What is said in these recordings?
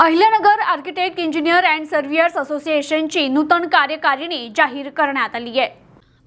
Ahilyanagar architect engineer and surveyors असोसिएशनची नूतन कार्यकारिणी जाहीर करण्यात आली आहे.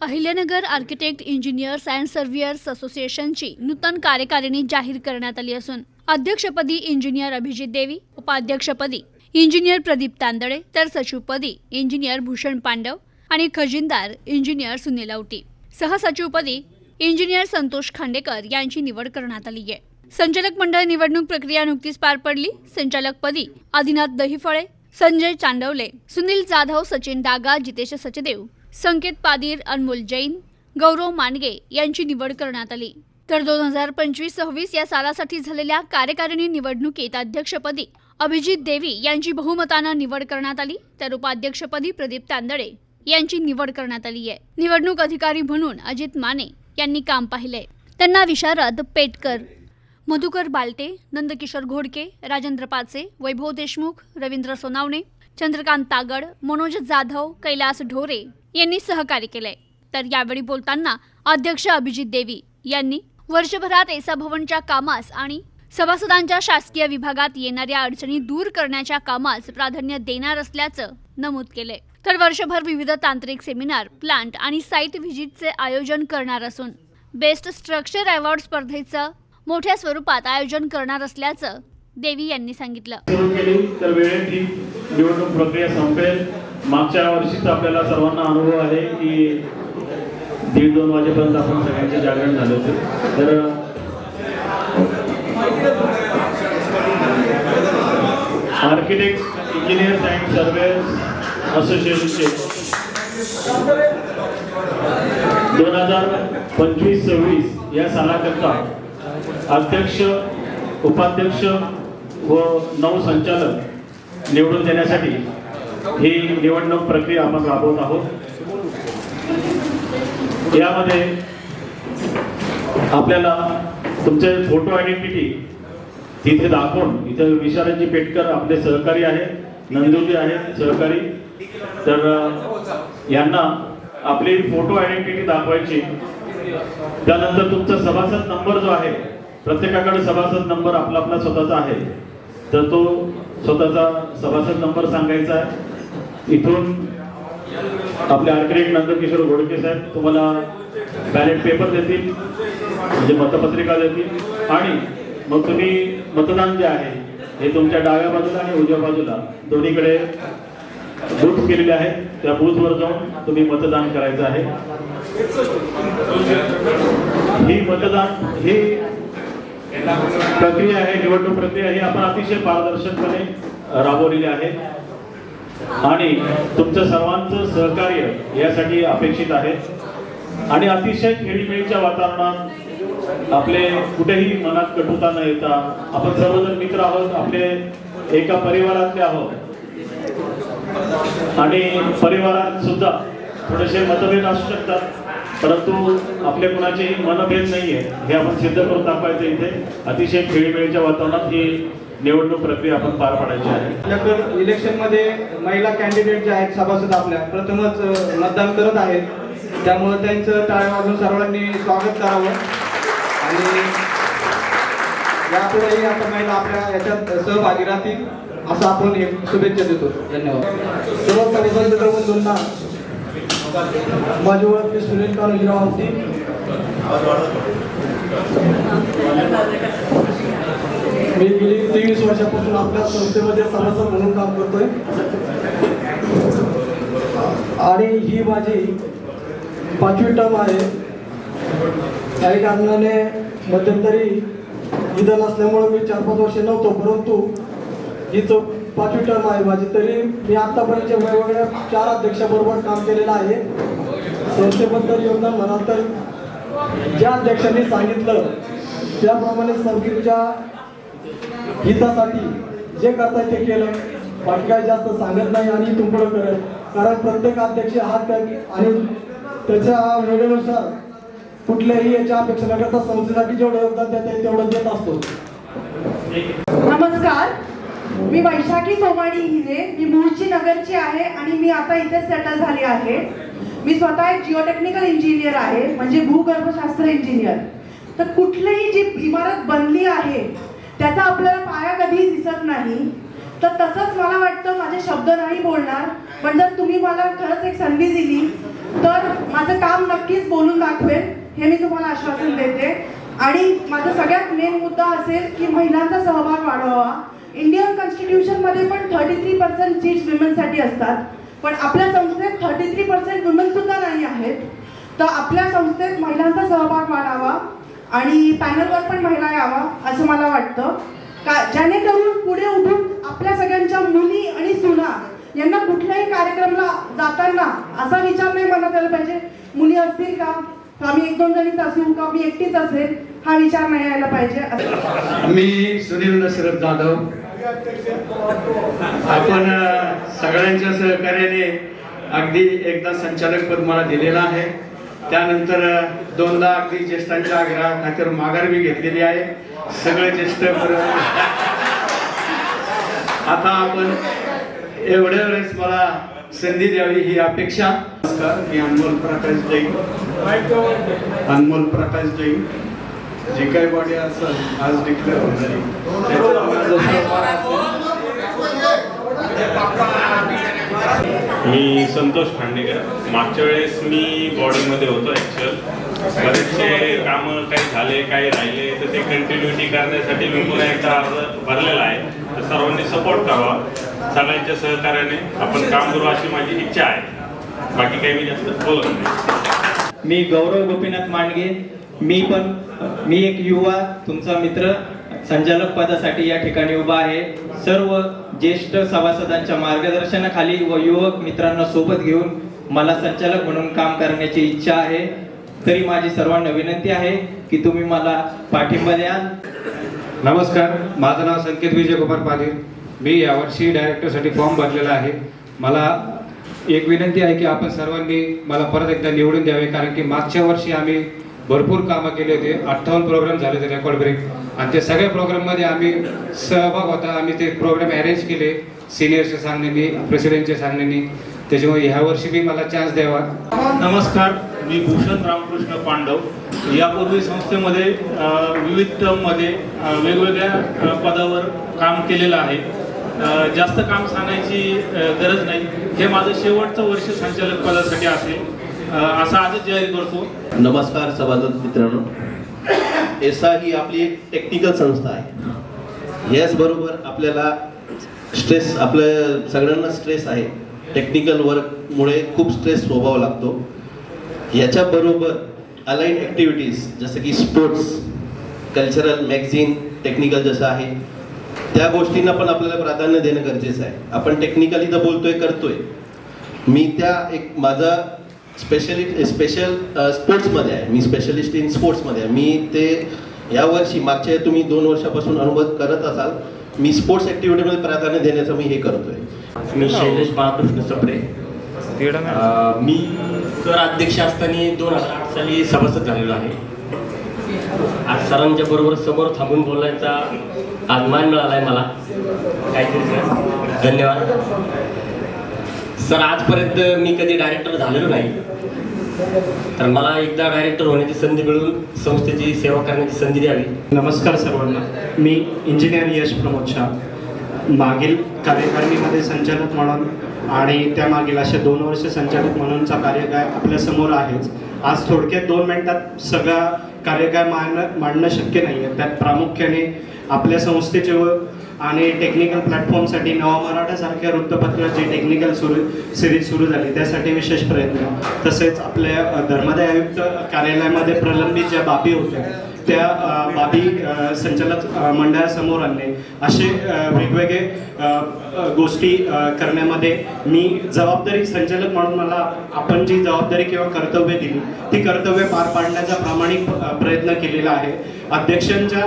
Ahilyanagar architect engineers and surveyors असोसिएशनची नूतन कार्यकारिणी जाहीर करण्यात आली असून अध्यक्षपदी इंजिनियर अभिजित देवी उपाध्यक्षपदी इंजिनियर प्रदीप तांदळे तर सचिवपदी इंजिनियर भूषण पांडव आणि खजिनदार इंजिनियर सुनील औटी. सहसचिवपदी इंजिनियर संतोष खांडेकर यांची निवड करण्यात आली आहे. संचालक मंडळ निवडणूक प्रक्रिया नुकतीच पार पडली. संचालकपदी आदिनाथ दहिफळे संजय चांडवले सुनील जाधव सचिन डागा जितेश सचदेव संकेत पादीर अनमोल जैन गौरव मांडगे यांची निवड करण्यात आली. तर दोन हजार पंचवीस सव्वीस या सालासाठी झालेल्या कार्यकारिणी निवडणुकीत अध्यक्षपदी अभिजित देवी यांची बहुमतानं निवड करण्यात आली. तर उपाध्यक्षपदी प्रदीप तांदळे यांची निवड करण्यात आली आहे. निवडणूक अधिकारी म्हणून अजित माने यांनी काम पाहिले त्यांना विशारद पेटकर मधुकर बालटे नंदकिशोर घोडके राजेंद्र पाचे वैभव देशमुख रवींद्र सोनावणे चंद्रकांत तागड मनोज जाधव कैलास ढोरे यांनी सहकार्य केलंय. तर यावेळी बोलताना अध्यक्ष अभिजित देवी यांनी वर्षभरात एसा भवनच्या कामास आणि सभासदांच्या शासकीय विभागात येणाऱ्या अडचणी दूर करण्याच्या कामास प्राधान्य देणार असल्याचं नमूद केलंय. तर वर्षभर विविध तांत्रिक सेमिनार प्लांट आणि साईट व्हिजिटचे आयोजन करणार असून बेस्ट स्ट्रक्चर अवॉर्ड स्पर्धेचं मोठ्या स्वरूपात आयोजन करणार असल्याचं देवी यांनी सांगितलं. सुरू केली तर वेळेत ही निवडणूक प्रक्रिया संपेल. मागच्या वर्षीच आपल्याला सर्वांना अनुभव आहे की दीड दोन वाजेपर्यंत आपण सगळ्यांचे जागरण झाले होते. तर आर्किटेक्ट इंजिनियर्स अँड सर्वेअर्स असोसिएशनचे दोन हजार पंचवीस सव्वीस या सालाकरता अध्यक्ष उपाध्यक्ष व नऊ संचालक निवडून देण्यासाठी ही निवडणूक प्रक्रिया आपण राबवत आहोत. यामध्ये आपल्याला तुमचे फोटो आयडेंटिटी तिथे दाखवून इथे विशालजी पेटकर आपले सहकारी आहेत नंदुजी आहेत सहकारी. तर यांना आपली फोटो आयडेंटिटी दाखवायची. त्यानंतर तुमचा सभासद नंबर जो आहे प्रत्येकाकडे सभासद नंबर आपला आपला स्वतःचा आहे. तर तो स्वतःचा सभासद नंबर सांगायचा आहे. इथून आपले आर्किटेक्ट नंदकिशोर घोडके साहेब तुम्हाला बॅलेट पेपर देतील म्हणजे मतपत्रिका देतील. आणि मग तुम्ही मतदान जे आहे हे तुमच्या डाव्या बाजूला आणि उजव्या बाजूला दोन्हीकडे बूथ केलेले आहेत. त्या बूथवर जाऊन तुम्ही मतदान करायचं आहे. ही मतदान ही प्रक्रिया आहे निवडणूक प्रक्रिया ही आपण अतिशय पारदर्शकपणे राबवलेली आहे. आणि तुमचं सर्वांचं सहकार्य यासाठी अपेक्षित आहे. आणि अतिशय खेळीमेळीच्या वातावरणात आपले कुठेही मनात कटुता न येता आपण सर्वजण मित्र आहोत आपले एका परिवारातले आहोत. आणि परिवारात सुद्धा थोडेसे मतभेद असू शकतात. परंतु आपल्या कुणाचेही मनभेद नाहीये. हे आपण सिद्ध करून दाखवायचं इथे. अतिशय खेळीमेळीच्या वातावरणात ही निवडणूक प्रक्रिया आपण पार पाडायची आहे. आपल्याकडं इलेक्शनमध्ये महिला कॅन्डिडेट जे आहेत सभासद आपल्या प्रथमच मतदान करत आहेत. त्यामुळे त्यांचं टाळ्या वाजून सर्वांनी स्वागत करावं. आणि यापुढेही आता महिला आपल्या याच्यात सहभागी राहतील असं आपण एक शुभेच्छा देतो. धन्यवाद. सर्व मित्रबंधूंना माझी ओळख मी सुनील कानोजीराव होती. मी गेली तेवीस वर्षापासून आपल्या संस्थेमध्ये सदस्य म्हणून काम करतोय. आणि ही माझी पाचवी टर्म आहे. काही कारणाने मध्यंतरी इथं नसल्यामुळे मी चार पाच वर्ष नव्हतो परंतु ही चौक पाचवी टर्म आहे माझी. तरी मी आतापर्यंत वेगवेगळ्या चार अध्यक्षाबरोबर काम केलेलं आहे. संस्थेबद्दल योगदान म्हणाल तर ज्या अध्यक्षांनी सांगितलं त्याप्रमाणे संगीतच्या हितासाठी जे करताय ते केलं. बाकी काही जास्त सांगत नाही आणि इथून करत कारण प्रत्येक अध्यक्ष हा त्या आणि त्याच्या वेळेनुसार कुठल्याही याच्या अपेक्षा न करता संस्थेसाठी जेवढं योगदान देता येईल तेवढं देत असतो. नमस्कार. मी वैशाखी सोमाणी हिरे मी मूळची नगरची आहे आणि मी आता इथे सेटल झाली आहे. मी स्वतः एक जिओटेक्निकल इंजिनियर आहे म्हणजे भूगर्भशास्त्र इंजिनियर तर कुठलीही जी इमारत बनली आहे त्याचा आपल्याला पाया कधीही दिसत नाही. तर तसंच मला वाटतं माझे शब्द नाही बोलणार पण जर तुम्ही मला खरंच एक संधी दिली तर माझं काम नक्कीच बोलून दाखवेल हे मी तुम्हाला आश्वासन देते. आणि माझा सगळ्यात मेन मुद्दा असेल की महिलांचा सहभाग वाढवावा. इंडियन कॉन्स्टिट्यूशनमध्ये पण थर्टी थ्री पर्सेंट सीट्स विमेनसाठी असतात. पण आपल्या संस्थेत थर्टी थ्री पर्सेंट वुमेन सुद्धा नाही आहेत. तर आपल्या संस्थेत महिलांचा सहभाग वाढावा आणि पॅनलवर पण महिला यावा असं मला वाटतं. का जेणेकरून पुढे उठून आपल्या सगळ्यांच्या मुली आणि सुना यांना कुठल्याही कार्यक्रमाला जाताना असा विचार नाही मनात आला पाहिजे. मुली असतील का? आम्ही एक दोन जणीच असू का? मी एकटीच असेल? हा विचार नाही यायला पाहिजे. असं मी सुनील दशरथ जाधव. आपण सगळ्यांच्या सहकार्याने अगदी एकदा संचालक पद मला दिलेलं आहे. त्यानंतर दोनदा अगदी ज्येष्ठांच्या आग्रहाखातर माघार मी घेतलेली आहे. सगळे ज्येष्ठ आता आपण एवढ्या वेळेस मला संधी द्यावी ही अपेक्षा. नमस्कार मी अनमोल प्रकाश जैन. अनमोल प्रकाश जैन. जे काही बॉडी असेल आज डिक्लेअर होणार मी संतोष खांडेकर. मागच्या वेळेस मी बॉडीमध्ये होतो ॲक्च्युअल बरेचसे कामं काही झाले काही राहिले तर ते कंटिन्युटी करण्यासाठी मी पुन्हा एकदा अर्ज भरलेला आहे. तर सर्वांनी सपोर्ट करावा. सगळ्यांच्या सहकार्याने आपण काम करू अशी माझी इच्छा आहे. बाकी काही मी जास्त बोलत नाही. मी गौरव गोपीनाथ मांडगे. मी पण मी एक युवा तुमचा मित्र संचालक पदासाठी या ठिकाणी उभा आहे. सर्व ज्येष्ठ सभासदांच्या मार्गदर्शनाखाली व युवक मित्रांना सोबत घेऊन मला संचालक म्हणून काम करण्याची इच्छा आहे. तरी माझी सर्वांना विनंती आहे की तुम्ही मला पाठिंबा द्याल. नमस्कार माझं नाव संकेत विजयकुमार पाटील. मी यावर्षी डायरेक्टरसाठी फॉर्म भरलेला आहे. मला एक विनंती आहे की आपण सर्वांनी मला परत एकदा निवडून द्यावे कारण की मागच्या वर्षी आम्ही भरपूर कामं केले होती. अठ्ठावन्न प्रोग्राम झाले होते रेकॉर्ड ब्रेक आणि ते सगळ्या प्रोग्राममध्ये आम्ही सहभाग होता. आम्ही ते प्रोग्राम अरेंज केले. सिनियरच्या सांगण्यानी प्रेसिडेंटच्या सांगण्यानी त्याच्यामुळे ह्या वर्षी मी मला चान्स द्यावा. नमस्कार. मी भूषण रामकृष्ण पांडव. यापूर्वी संस्थेमध्ये विविध टर्ममध्ये वेगवेगळ्या पदावर काम केलेलं आहे. जास्त काम सांगायची गरज नाही. हे माझं शेवटचं वर्ष संचालक पदासाठी असेल. असा आजच जाहीर करतो. नमस्कार सभासद मित्रांनो. एसा ही आपली एक टेक्निकल संस्था आहे. याचबरोबर आपल्याला स्ट्रेस आपल्या सगळ्यांना स्ट्रेस आहे. टेक्निकल वर्कमुळे खूप स्ट्रेस स्वभाव लागतो. याच्याबरोबर अलाईन ॲक्टिव्हिटीज जसं की स्पोर्ट्स कल्चरल मॅगझिन टेक्निकल जसं आहे त्या गोष्टींना पण आपल्याला प्राधान्य देणं गरजेचं आहे. आपण टेक्निकली तर बोलतोय करतोय. मी त्या एक माझा स्पेशली स्पेशल स्पोर्ट्समध्ये आहे. मी स्पेशलिस्ट इन स्पोर्ट्समध्ये आहे. मी ते यावर्षी मागच्या तुम्ही दोन वर्षापासून अनुभव करत असाल. मी स्पोर्ट्स ॲक्टिव्हिटीमध्ये प्राधान्य देण्याचं मी हे करतोय. मी शैलेश बाळकृष्ण सप्रे. अं, मी कर अध्यक्ष असताना दोन हजार आठ साली सभासद झालेलो आहे. आज सरांच्या बरोबर समोर थांबून बोलायचा अभिमान मिळाला आहे मला. काहीतरी सर धन्यवाद. सर आजपर्यंत मी कधी डायरेक्टर झालेलो नाही. तर मला एकदा डायरेक्टर होण्याची संधी मिळून संस्थेची सेवा करण्याची संधी द्यावी. नमस्कार सर्वांना. मी इंजिनियर यश प्रमोद शाह. मागील कार्यकारिणीमध्ये संचालक म्हणून आणि त्यामागील असे दोन वर्ष संचालक म्हणूनचा कार्यकाळ आपल्यासमोर आहेच. आज थोडक्यात दोन मिनिटात सगळा कार्यकाळ मांडणं मांडणं शक्य नाही आहे त्यात प्रामुख्याने आपल्या संस्थेचे व आणि टेक्निकल प्लॅटफॉर्मसाठी नवा मराठासारख्या वृत्तपत्राची टेक्निकल सुरू सिरीज सुरू झाली त्यासाठी विशेष प्रयत्न. तसेच आपल्या धर्मदाय धर्मादाय आयुक्त कार्यालयामध्ये प्रलंबित ज्या बाबी होत्या त्या बाबी संचालक मंडळासमोर आणणे असे वेगवेगळे गोष्टी करण्यामध्ये मी जबाबदारी संचालक म्हणून मला आपण जी जबाबदारी किंवा कर्तव्य दिली ती कर्तव्य पार पाडण्याचा प्रामाणिक प्रयत्न केलेला आहे. अध्यक्षांच्या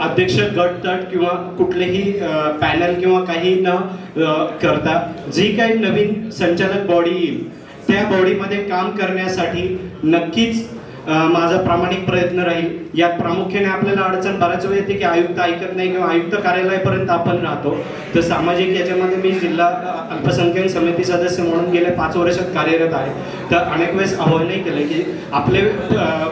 अध्यक्ष गटतट किंवा कुठलेही पॅनल किंवा काही न करता जी काही नवीन संचालक बॉडी येईल त्या बॉडीमध्ये काम करण्यासाठी नक्कीच माझा प्रामाणिक प्रयत्न राहील. यात प्रामुख्याने आपल्याला अडचण बऱ्याच वेळ येते की आयुक्त ऐकत नाही किंवा आयुक्त कार्यालयापर्यंत आपण राहतो. तर सामाजिक याच्यामध्ये मी जिल्हा अल्पसंख्याक समिती सदस्य म्हणून गेले पाच वर्षात कार्यरत आहे. तर अनेक वेळेस आव्हानही केलं की आपले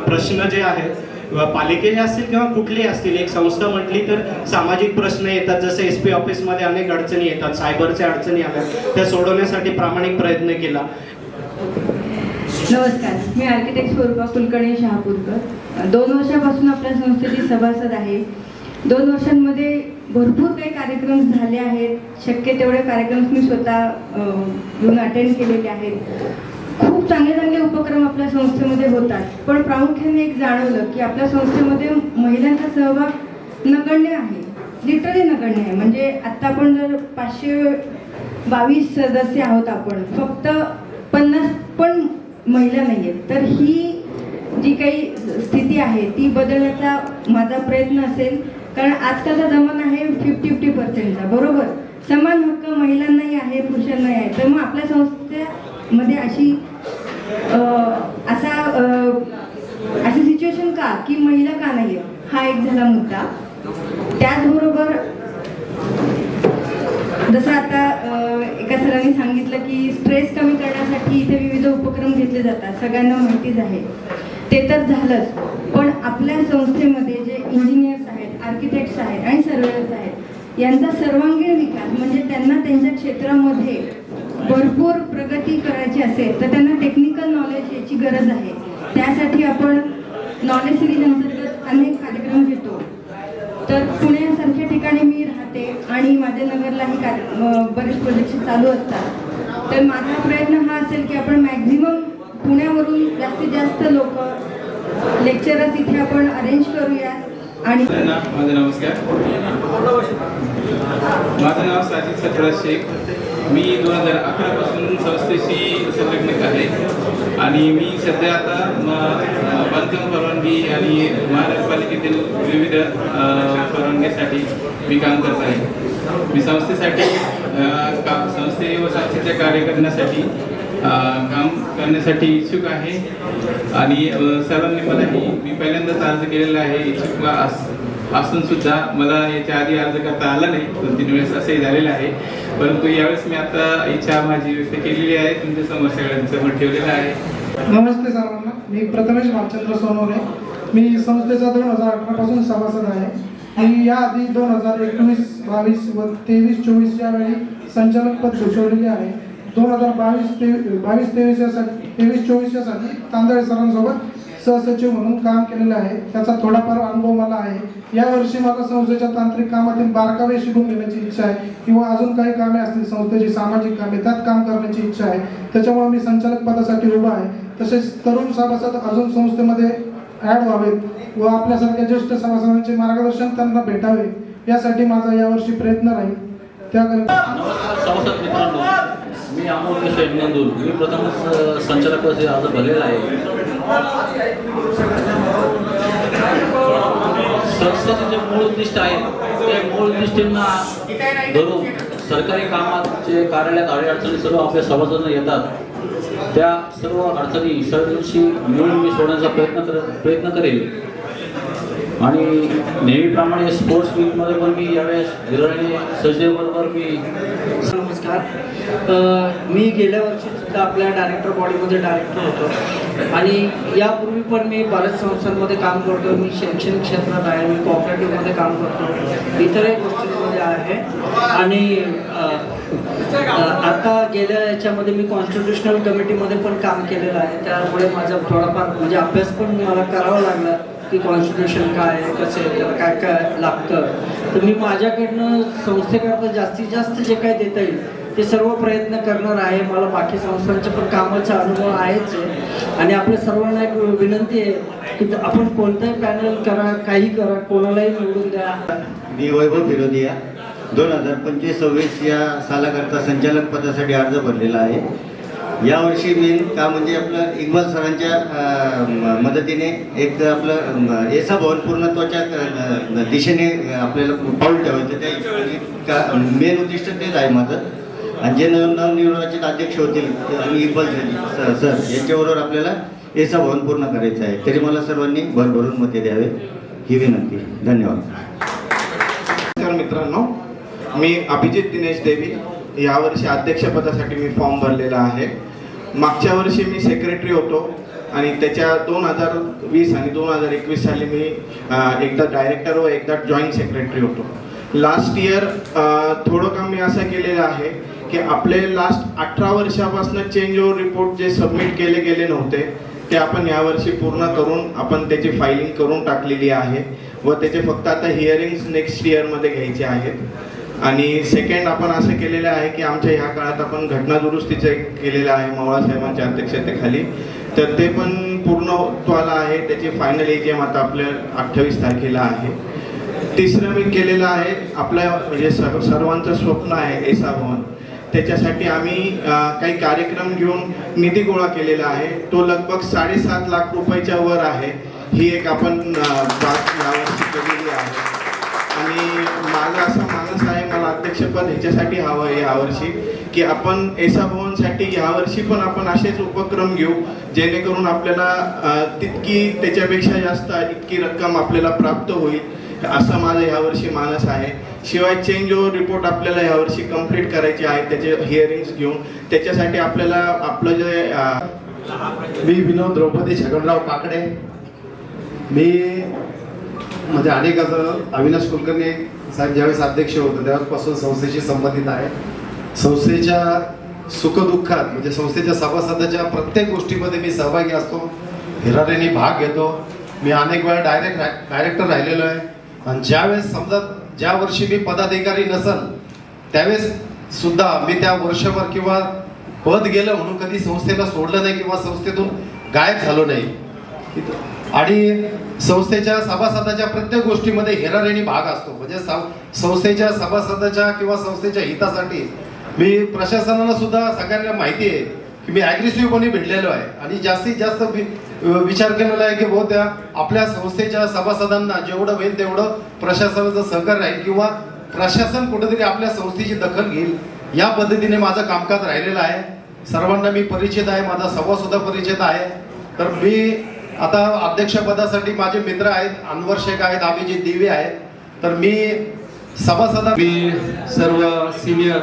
प्रश्न जे आहेत व पालिकेचे असतील किंवा कुठलेही असतील एक संस्था म्हटली तर सामाजिक प्रश्न येतात. जसं एस पी ऑफिसमध्ये अनेक अडचणी येतात. सायबरच्या अडचणी आल्या. त्या सोडवण्यासाठी प्रामाणिक प्रयत्न केला. नमस्कार. मी आर्किटेक्ट स्वरूपा कुलकर्णी शहापूरकर. दोन वर्षापासून आपल्या संस्थेची सभासद आहे. दोन वर्षांमध्ये भरपूर काही कार्यक्रम झाले आहेत. शक्य तेवढे कार्यक्रम मी स्वतः घेऊन येऊन अटेंड केलेले आहेत. खूप चांगले चांगले उपक्रम आपल्या संस्थेमध्ये होतात पण प्रामुख्याने एक जाणवलं की आपल्या संस्थेमध्ये महिलांचा सहभाग नगण्य आहे. लिटरली नगण्य आहे. म्हणजे आत्ता आपण जर पाचशे बावीस सदस्य आहोत आपण फक्त पन्नास पण महिला नाही आहेत तर ही जी काही स्थिती आहे ती बदलण्याचा माझा प्रयत्न असेल. कारण आजकालचा जमाना आहे फिफ्टी फिफ्टी पर्सेंटचा बरोबर? समान हक्क महिलांनाही आहे पुरुषांनाही आहे. तर मग आपल्या मध्ये अशी असा अशी सिच्युएशन का? की महिला का नाही हा एक झाला मुद्दा. त्याचबरोबर जसं आता एका सरांनी सांगितलं की स्ट्रेस कमी करण्यासाठी इथे विविध उपक्रम घेतले जातात. सगळ्यांना माहितीच आहे. ते तर झालंच. पण आपल्या संस्थेमध्ये जे इंजिनियर्स आहेत आर्किटेक्ट्स आहेत आणि सर्वेअर्स आहेत यांचा सर्वांगीण विकास म्हणजे त्यांना त्यांच्या क्षेत्रामध्ये भरपूर प्रगती करायची असेल तर त्यांना टेक्निकल नॉलेज याची गरज आहे. त्यासाठी आपण नॉलेज सिरीज अंतर्गत अनेक कार्यक्रम घेतो. तर पुण्यासारख्या ठिकाणी मी राहते आणि माझ्या नगरलाही कार्य बरेच प्रोजेक्ट चालू असतात. तर माझा प्रयत्न हा असेल की आपण मॅक्झिमम पुण्यावरून जास्तीत जास्त लोक लेक्चरर्स इथे आपण अरेंज करूया आणि माझं नमस्कार माझं नाव साजिद सतरा शेख. मी दोन हजार अकरापासून संस्थेशी संलग्नित आहे. आणि मी सध्या आता बांधकाम परवानगी आणि महानगरपालिकेतील विविध परवानग्यासाठी परवानगीसाठी मी काम करत आहे. मी संस्थेसाठी का संस्थे व संस्थेचे कार्य करण्यासाठी काम करण्यासाठी इच्छुक आहे. आणि सरांनी सर्वांनी मलाही मी पहिल्यांदाच अर्ज केलेला आहे. इच्छुक असून सुद्धा मला याच्या आधी अर्ज करता आला नाही. दोन तीन वेळेस असंही झालेलं आहे. परंतु यावेळेस मी आता इच्छा माझी व्यक्त केलेली आहे. तुमच्यासमोर सगळ्यांचं मत ठेवलेलं आहे. नमस्ते सर्वांना मी प्रथमेश भालचंद्र सोनवणे. मी संस्थेचा दोन हजार अठरापासून सभासद आहे. मी याआधी दोन हजार एकोणीस बावीस व तेवीस चोवीस या वेळी संचालक पद भूषवलेले आहे. दोन हजार बावीस ते बावीस तेवीस यासाठी तेवीस चोवीस यासाठी तांदळे सरांसोबत सहसचिव म्हणून काम केलेलं आहे. त्याचा थोडाफार अनुभव मला आहे. यावर्षी मला संस्थेच्या तांत्रिक कामातील बारकावे शिकून घेण्याची इच्छा आहे किंवा अजून काही कामे असतील संस्थेची सामाजिक कामे त्यात काम करण्याची इच्छा आहे. त्याच्यामुळे मी संचालक पदासाठी उभा आहे. तसेच तरुण सभासद अजून संस्थेमध्ये ॲड व्हावेत व आपल्यासारख्या ज्येष्ठ सभासदांचे मार्गदर्शन त्यांना भेटावे यासाठी माझा यावर्षी प्रयत्न राहील. त्याकरिता मी अमोल शेठ नंदूर मी प्रथमच संचालक आज भरलेला आहे. संस्थेचे जे मूळ उद्दिष्ट आहे ते मूळ उद्दिष्टांना धरून सरकारी कामाचे कार्यालयात अडीअडचणी सर्व आपल्या सभासदांना येतात. त्या सर्व अडचणी सहजशी मिळून मी सोडण्याचा प्रयत्न कर प्रयत्न करेल आणि नेहमीप्रमाणे स्पोर्ट्स वीकमध्ये पण मी यावेळेस गिरणे सजदेबरोबर मी असतात मी गेल्या वर्षी सुद्धा आपल्या डायरेक्टर बॉडीमध्ये डायरेक्टर होतो. आणि यापूर्वी पण मी बऱ्याच संस्थांमध्ये काम करतो मी शैक्षणिक क्षेत्रात आहे. मी कॉपरेटिव्हमध्ये काम करतो इतरही गोष्टींमध्ये आहे. आणि आता गेल्या याच्यामध्ये मी कॉन्स्टिट्युशनल कमिटीमध्ये पण काम केलेलं आहे. त्यामुळे माझा थोडाफार म्हणजे अभ्यास पण मला करावा लागला की कॉन्स्टिट्युशन काय आहे काय काय लागतं. तर मी माझ्याकडनं संस्थेकरता जास्तीत जास्त जे काय देता येईल ते सर्व प्रयत्न करणार आहे. मला बाकी संस्थांचे पण कामाचा अनुभव आहेच. आहे आणि आपल्या सर्वांना एक विनंती आहे की आपण कोणताही पॅनल करा काही करा कोणालाही निवडून द्या. मी वैभव फिरोदिया दोन हजार पंचवीस सव्वीस या सालाकरता संचालक पदासाठी अर्ज भरलेला आहे. यावर्षी मेन का म्हणजे आपलं इक्बाल सरांच्या मदतीने एक आपलं एसा भवन पूर्णत्वाच्या दिशेने आपल्याला पाऊल ठेवायचं त्या का मेन उद्दिष्ट तेच आहे माझं. आणि जे नवनिर्वाचित अध्यक्ष होतील आणि इक्बाल सर सर यांच्याबरोबर आपल्याला याचा भवन पूर्ण करायचं आहे. तरी मला सर्वांनी भरभरून मते द्यावे ही विनंती. धन्यवाद. नमस्कार मित्रांनो मी अभिजित दिनेश देवी. यावर्षी अध्यक्षपदासाठी मी फॉर्म भरलेला आहे. मागच्या वर्षी मी सेक्रेटरी होतो आणि त्याच्या दोन हजार वीस आणि दोन हजार एकवीस साली मी एकदा डायरेक्टर व एकदा जॉईंट सेक्रेटरी होतो. लास्ट इयर थोडं काम मी असं केलेलं आहे की आपले लास्ट अठरा वर्षापासून चेंज ओव्हर रिपोर्ट जे सबमिट केले गेले नव्हते ते आपण यावर्षी पूर्ण करून आपण त्याची फायलिंग करून टाकलेली आहे व त्याचे फक्त आता हिअरिंग्स नेक्स्ट इयरमध्ये घ्यायचे आहेत. आणि सेकंड आपण असं केलेलं आहे की आमच्या ह्या काळात आपण घटना दुरुस्तीचं एक केलेलं आहे मवाळा साहेबांच्या अध्यक्षतेखाली. तर ते पण पूर्णत्वाला आहे त्याची फायनल एजीएम आता आपल्या अठ्ठावीस तारखेला आहे. तिसरं मी केलेलं आहे आपल्या म्हणजे सर्वांचं स्वप्न आहे एसा भवन त्याच्यासाठी आम्ही काही कार्यक्रम घेऊन निधी गोळा केलेला आहे. तो लगभग साडेसात लाख रुपयाच्या वर आहे. ही एक आपण बाब यावर्षी केलेली आहे. आणि माझं असं मानस आहे मला अध्यक्षपद ह्याच्यासाठी हवं आहे यावर्षी की आपण एसा भवनसाठी यावर्षी पण आपण असेच उपक्रम घेऊ जेणेकरून आपल्याला तितकी त्याच्यापेक्षा जास्त इतकी रक्कम आपल्याला प्राप्त होईल. असं माझं यावर्षी मानस आहे. शिवाय चेंज ओव्हर रिपोर्ट आपल्याला यावर्षी कंप्लीट करायचे आहे. त्याचे हिअरिंग्स घेऊन. त्याच्यासाठी आपल्याला आपलं जे मी विनोद द्रौपदी छगनराव काकडे. मी म्हणजे अनेक असं अविनाश कुलकर्णी साहेब ज्यावेळेस अध्यक्ष होते त्यावेळेसपासून संस्थेशी संबंधित आहे. संस्थेच्या सुखदुःखात म्हणजे संस्थेच्या सभासदाच्या प्रत्येक गोष्टीमध्ये मी सहभागी असतो. हिरारेने भाग घेतो. मी अनेक वेळा डायरेक्ट डायरेक्टर राहिलेलो आहे. आणि ज्यावेळेस समजा ज्या वर्षी मी पदाधिकारी नसल त्यावेळेस सुद्धा मी त्या वर्षभर किंवा पद गेलं म्हणून कधी संस्थेला सोडलं नाही किंवा संस्थेतून गायब झालो नाही. आणि संस्थेच्या सभासदाच्या प्रत्येक गोष्टीमध्ये हेरारेणी भाग असतो. म्हणजे संस्थेच्या सभासदाच्या किंवा संस्थेच्या हितासाठी मी प्रशासनाला सुद्धा सगळ्यांना माहिती आहे की मी ॲग्रेसिव्ह कोणी भेटलेलो आहे. आणि जास्तीत जास्त विचार केलेला आहे की भाऊ त्या आपल्या संस्थेच्या सभासदांना जेवढं होईल तेवढं प्रशासनाचं सहकार्य राहील किंवा प्रशासन कुठेतरी आपल्या संस्थेची दखल घेईल. या पद्धतीने माझं कामकाज राहिलेलं आहे. सर्वांना मी परिचित आहे माझा सभा सुद्धा परिचित आहे. तर मी आता अध्यक्षपदासाठी माझे मित्र आहेत अनवर शेख आहेत अभिजित दिवे आहेत. तर मी सभासदा मी सर्व सिनियर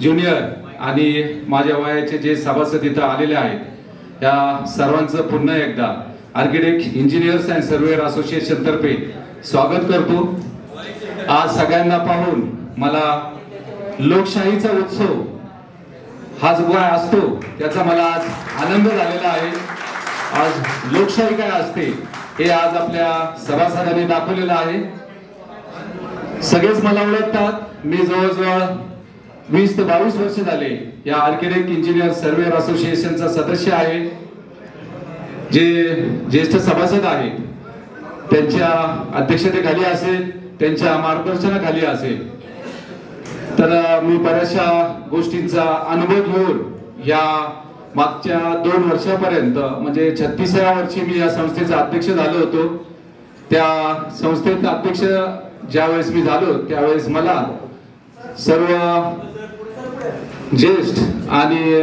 ज्युनियर आणि माझ्या वयाचे जे सभासद इथं आलेले आहेत या सर्वांचं पुन्हा एकदा architect engineers and surveyor association तर्फे स्वागत करतो. आज सगळ्यांना पाहून मला लोकशाहीचा उत्सव हा जो काय असतो त्याचा मला आज आनंद झालेला आहे. आज लोकशाही काय असते हे आज आपल्या सभासदांनी दाखवलेलं आहे. सगळेच मला ओळखतात. मी जवळजवळ वीस ते बावीस वर्ष झाले या आर्किटेक्ट इंजिनियर सर्वेअर असोसिएशनचा सदस्य आहे. जे ज्येष्ठ सभासद आहेत. त्यांच्या अध्यक्षतेखाली असेल त्यांच्या मार्गदर्शनाखाली असेल. तर मी बऱ्याचशा गोष्टींचा अनुभव घेऊन या मागच्या दोन वर्षापर्यंत म्हणजे छत्तीसाव्या वर्षी मी या संस्थेचा अध्यक्ष झालो होतो. त्या संस्थेचा अध्यक्ष ज्यावेळेस मी झालो त्यावेळेस मला सर्व ज्येष्ठ आणि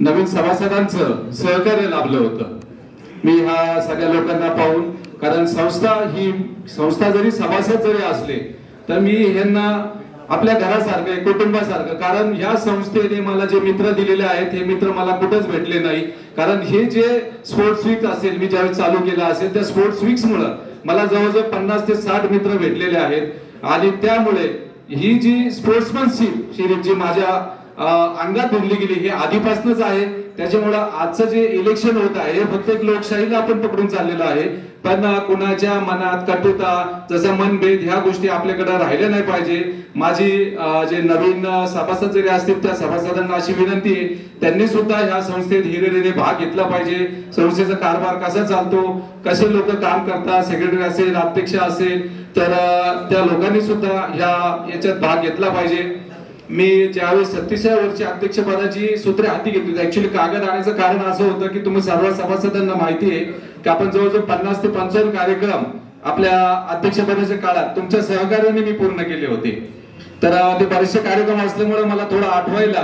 नवीन सभासदांचं सहकार्य लाभलं होतं. मी ह्या सगळ्या लोकांना पाहून कारण संस्था ही संस्था जरी सभासद जरी असले तर मी यांना आपल्या घरासारखं आहे, कुटुंबासारखं कारण ह्या संस्थेने मला जे मित्र दिलेले आहेत हे मित्र मला कुठंच भेटले नाही. कारण हे जे स्पोर्ट्स वीक असेल मी ज्यावेळी चालू केलं असेल त्या स्पोर्ट्स वीक्स मुळे मला जवळजवळ पन्नास ते साठ मित्र भेटलेले आहेत. आणि त्यामुळे ही जी स्पोर्ट्समनशिप शिरीफ जी माझ्या अंगात धरली गेली. हे आधीपासूनच आहे. त्याच्यामुळं आजचं जे इलेक्शन होत आहे हे फक्त एक लोकशाहीला आपण पकडून चाललेलं आहे. पण कुणाच्या मनात कटुता जसं मनभेद ह्या गोष्टी आपल्याकडे राहिल्या नाही पाहिजे. माझी जे नवीन सभासद जरी असतील त्या सभासदांना अशी विनंती आहे. त्यांनी सुद्धा ह्या संस्थेत हिरेने भाग घेतला पाहिजे. संस्थेचा कारभार कसा चालतो? कसे लोक काम करतात? सेक्रेटरी असेल अध्यक्ष असेल तर त्या लोकांनी सुद्धा ह्या याच्यात भाग घेतला पाहिजे. मी ज्यावेळेस सत्तीसव्या वर्षी अध्यक्षपदाची सूत्रे हाती घेतली ऍक्च्युली कागद आणायचं कारण असं होतं की तुम्ही सर्व सभासदांना माहिती आहे की आपण जवळजवळ पन्नास ते पंचावन्न कार्यक्रम आपल्या अध्यक्षपदाच्या काळात तुमच्या सहकार्याने मी पूर्ण केले होते. तर ते बरेचसे कार्यक्रम असल्यामुळे मला थोडं आठवायला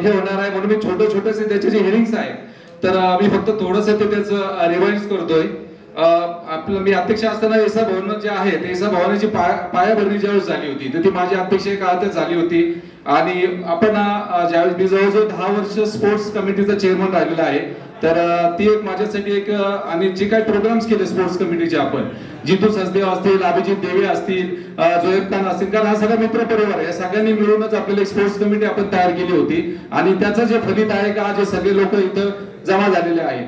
हे होणार आहे म्हणून मी छोटे छोटेसे त्याचे जे हिअरिंग्स आहेत तर मी फक्त थोडंसं ते त्याचं रिवाइज करतोय. आपलं मी अध्यक्ष असताना एसा भवन जे आहे ते एसा भवनाची पायाभरणी ज्यावेळेस झाली होती तर ती माझी अध्यक्ष काळातच झाली होती. आणि आपण ज्यावेळेस मी जवळजवळ दहा वर्ष स्पोर्ट्स कमिटीचा चेअरमन राहिलेला आहे तर ती एक माझ्यासाठी एक आणि जे काही प्रोग्राम्स केले स्पोर्ट्स कमिटीचे आपण जितू सचदेव असतील अभिजित देवे असतील अ, खान असतील कारण हा सगळा मित्र परिवार आहे या सगळ्यांनी मिळूनच आपल्याला एक स्पोर्ट्स कमिटी आपण तयार केली होती. आणि त्याचं जे फलित आहे का आज सगळे लोक इथं जमा झालेले आहेत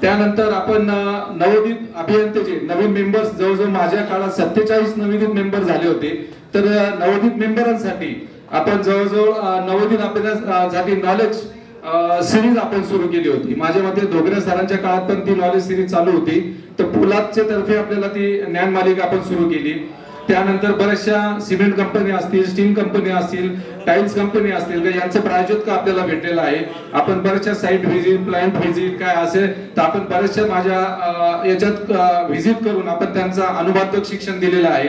त्यानंतर आपण नवोदित अभियंतेचे नवीन मेंबर्स जवळजवळ माझ्या काळात सत्तेचाळीस नवोदित मेंबर झाले होते. तर नवोदित मेंबरांसाठी आपण जवळजवळ नवोदित अभ्यासासाठी नॉलेज सिरीज आपण सुरू केली होती. माझ्या मते धोगरे सरांच्या काळात पण ती नॉलेज सिरीज चालू होती. तर पोलादच्या तर्फे आपल्याला ती ज्ञान मालिका आपण सुरू केली. त्यानंतर बऱ्याचशा सिमेंट कंपनी असतील स्टील कंपनी असतील टाइल्स कंपनी असतील का यांचं प्रायोजक आपल्याला भेटलेलं आहे. आपण बऱ्याचशा साईट व्हिजिट प्लांट व्हिजिट काय असेल तर आपण बऱ्याचशा माझ्या याच्यात व्हिजिट करून आपण त्यांचा अनुवादक शिक्षण दिलेलं आहे.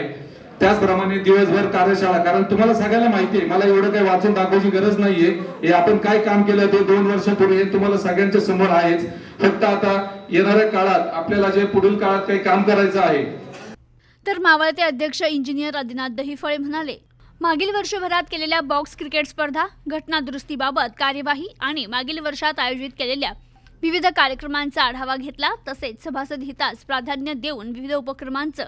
त्याचप्रमाणे दिवसभर कार्यशाळा कारण तुम्हाला सगळ्याला माहिती आहे मला एवढं काही वाचून दाखवायची गरज नाहीये. हे आपण काय काम केलं ते दोन वर्षापूर्वी पुढे तुम्हाला सगळ्यांच्या समोर आहेच. फक्त आता येणाऱ्या काळात आपल्याला जे पुढील काळात काही काम करायचं आहे तर मावळते अध्यक्ष इंजिनियर आदिनाथ दहिफळे म्हणाले मागील वर्षभरात केलेल्या बॉक्स क्रिकेट स्पर्धा घटना दुरुस्तीबाबत कार्यवाही आणि मागील वर्षात आयोजित केलेल्या विविध कार्यक्रमांचा आढावा घेतला तसेच सभासद हितास प्राधान्य देऊन विविध उपक्रमांचं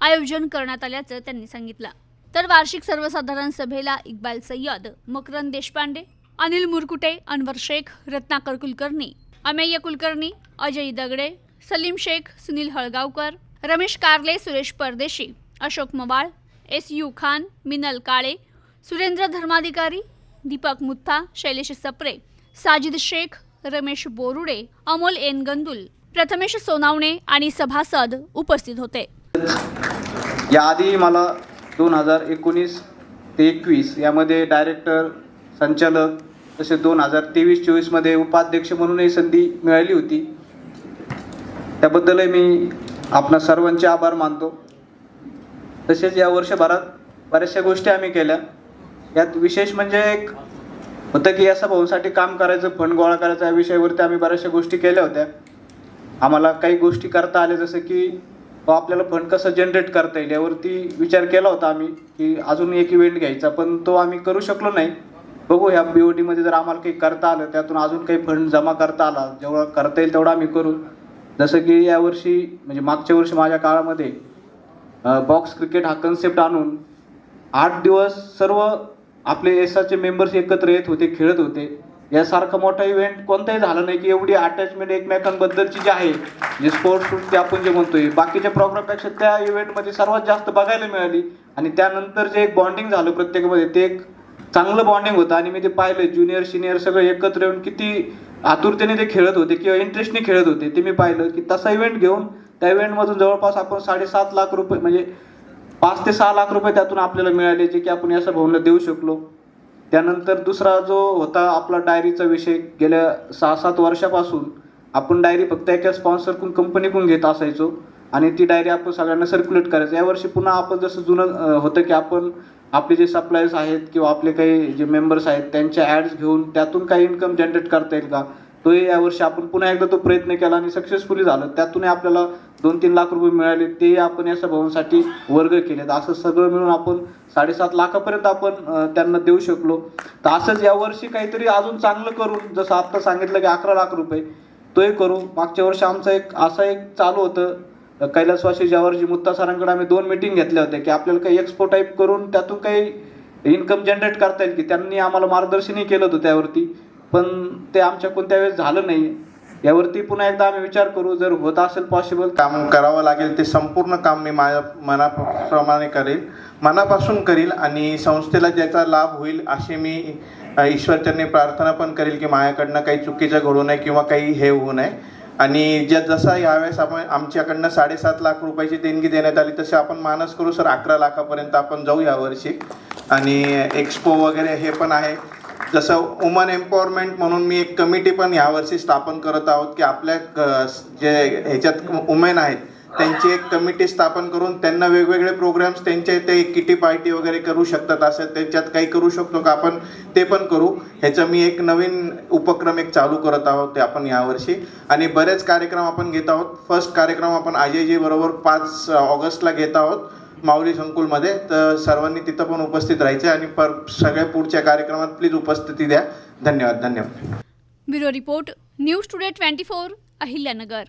आयोजन करण्यात आल्याचं त्यांनी सांगितलं. तर वार्षिक सर्वसाधारण सभेला इक्बाल सय्यद मकरंद देशपांडे अनिल मुरकुटे अनवर शेख रत्नाकर कुलकर्णी अमेय कुलकर्णी अजय दगडे Salim Shaikh Sunil हळगावकर Ramesh Karle Suresh Pardeshi Ashok Mawal S U Khan Minal Kale Surendra Dharmadhikari Deepak Mutha Shailesh Sapre Sajid Shaikh Ramesh Borude Amol N Gandul Prathamesh Sonawane आणि सभासद उपस्थित होते. याआधी मला दोन हजार एकोणीस ते एकवीस यामध्ये डायरेक्टर संचालक तसे दोन हजार तेवीस चोवीसमध्ये उपाध्यक्ष म्हणूनही संधी मिळाली होती. त्याबद्दलही मी आपणा सर्वांचे आभार मानतो. तसेच या वर्षभरात बऱ्याचशा गोष्टी आम्ही केल्या. यात विशेष म्हणजे एक होतं की या भाऊसाठी काम करायचं फंड गोळा करायचा या विषयावरती आम्ही बऱ्याचशा गोष्टी केल्या होत्या. आम्हाला काही गोष्टी करता आल्या जसं की व आपल्याला फंड कसं जनरेट करता येईल यावरती विचार केला होता आम्ही की अजून एक इव्हेंट घ्यायचा पण तो आम्ही करू शकलो नाही. बघू ह्या बी ओ टीमध्ये जर आम्हाला काही करता आलं त्यातून अजून काही फंड जमा करता आला जेवढा करता येईल तेवढा आम्ही करू. जसं की यावर्षी म्हणजे मागच्या वर्षी माझ्या काळामध्ये बॉक्स क्रिकेट हा कन्सेप्ट आणून आठ दिवस सर्व आपले एसाचे मेंबर्स एकत्र येत होते खेळत होते. यासारखा मोठा इव्हेंट कोणताही झाला नाही की एवढी अटॅचमेंट एकमेकांबद्दलची जी आहे जे स्पोर्ट्स ते आपण जे म्हणतोय बाकीच्या प्रोग्रामपेक्षा त्या इव्हेंटमध्ये सर्वात जास्त बघायला मिळाली. आणि त्यानंतर जे एक बॉन्डिंग झालं प्रत्येकामध्ये ते एक चांगलं बॉन्डिंग होतं. आणि मी ते पाहिलं ज्युनियर सिनियर सगळं एकत्र येऊन किती आतुरतेने ते खेळत होते किंवा इंटरेस्टने खेळत होते. ते मी पाहिलं की तसा इव्हेंट घेऊन त्या इव्हेंटमधून जवळपास आपण साडेसात लाख रुपये म्हणजे पाच ते सहा लाख रुपये त्यातून आपल्याला मिळाले जे की आपण या भाऊला देऊ शकलो. त्यानंतर दुसरा जो होता आपला डायरीचा विषय गेल्या सहा सात वर्षापासून आपण डायरी फक्त एका स्पॉन्सरकडून कंपनीकडून घेत असायचो. आणि ती डायरी आपण सगळ्यांना सर्क्युलेट करायचं. यावर्षी पुन्हा आपण जसं जुनं होतं की आपण आपले जे सप्लायर्स आहेत किंवा आपले काही जे मेंबर्स आहेत त्यांच्या ॲड्स घेऊन त्यातून काही इन्कम जनरेट करता येईल का? तोही यावर्षी आपण पुन्हा एकदा तो प्रयत्न केला आणि सक्सेसफुली झालं. त्यातूनही आपल्याला दोन तीन लाख रुपये मिळाले तेही आपण या सभावांसाठी वर्ग केलेत. असं सगळं मिळून आपण साडेसात लाखापर्यंत आपण त्यांना देऊ शकलो. तर असंच यावर्षी काहीतरी अजून चांगलं करून जसं आत्ता सांगितलं की अकरा लाख रुपये तोही करू. मागच्या वर्षी आमचं एक असं एक चालू होतं. कैलासवासी ज्यावर्षी मुत्ता सरांकडे आम्ही दोन मिटिंग घेतल्या होत्या की आपल्याला काही एक्सपो टाईप करून त्यातून काही इन्कम जनरेट करता येईल की त्यांनी आम्हाला मार्गदर्शनही केलं होतं त्यावरती. पण ते आमच्या कोणत्या वेळेस झालं नाही. यावरती पुन्हा एकदा आम्ही विचार करू जर होत असेल पॉसिबल काम करावं लागेल ते संपूर्ण काम मी माझ्या मनाप्रमाणे करेल मनापासून करील आणि संस्थेला ज्याचा लाभ होईल असे मी ईश्वरचरणी प्रार्थना पण करेल की माझ्याकडनं काही चुकीचं घडू नये किंवा काही हे होऊ नये. आणि ज्या जसं यावेळेस आपण आमच्याकडनं साडेसात लाख रुपयाची देणगी देण्यात आली तसे आपण मानस करू सर अकरा लाखापर्यंत आपण जाऊ यावर्षी आणि एक्सपो वगैरे हे पण आहे. जसं वुमन एम्पॉवरमेंट म्हणून मी एक कमिटी पण यावर्षी स्थापन करत आहोत की आपल्या क- जे ह्याच्यात वुमेन आहेत त्यांची एक कमिटी स्थापन करून त्यांना वेगवेगळे प्रोग्राम्स त्यांचे ते किटी पार्टी वगैरे करू शकतात असं त्यांच्यात काही करू शकतो का? आपण ते पण करू. ह्याचं मी एक नवीन उपक्रम एक चालू करत आहोत ते आपण यावर्षी. आणि बरेच कार्यक्रम आपण घेत आहोत. फर्स्ट कार्यक्रम आपण अजयजी बरोबर पाच ऑगस्टला घेत आहोत माऊली संकुलमध्ये. तर सर्वांनी तिथं पण उपस्थित राहायचे आणि पर सगळ्या पुढच्या कार्यक्रमात प्लीज उपस्थिती द्या. धन्यवाद. धन्यवाद. Bureau report news today twenty four Ahilyanagar.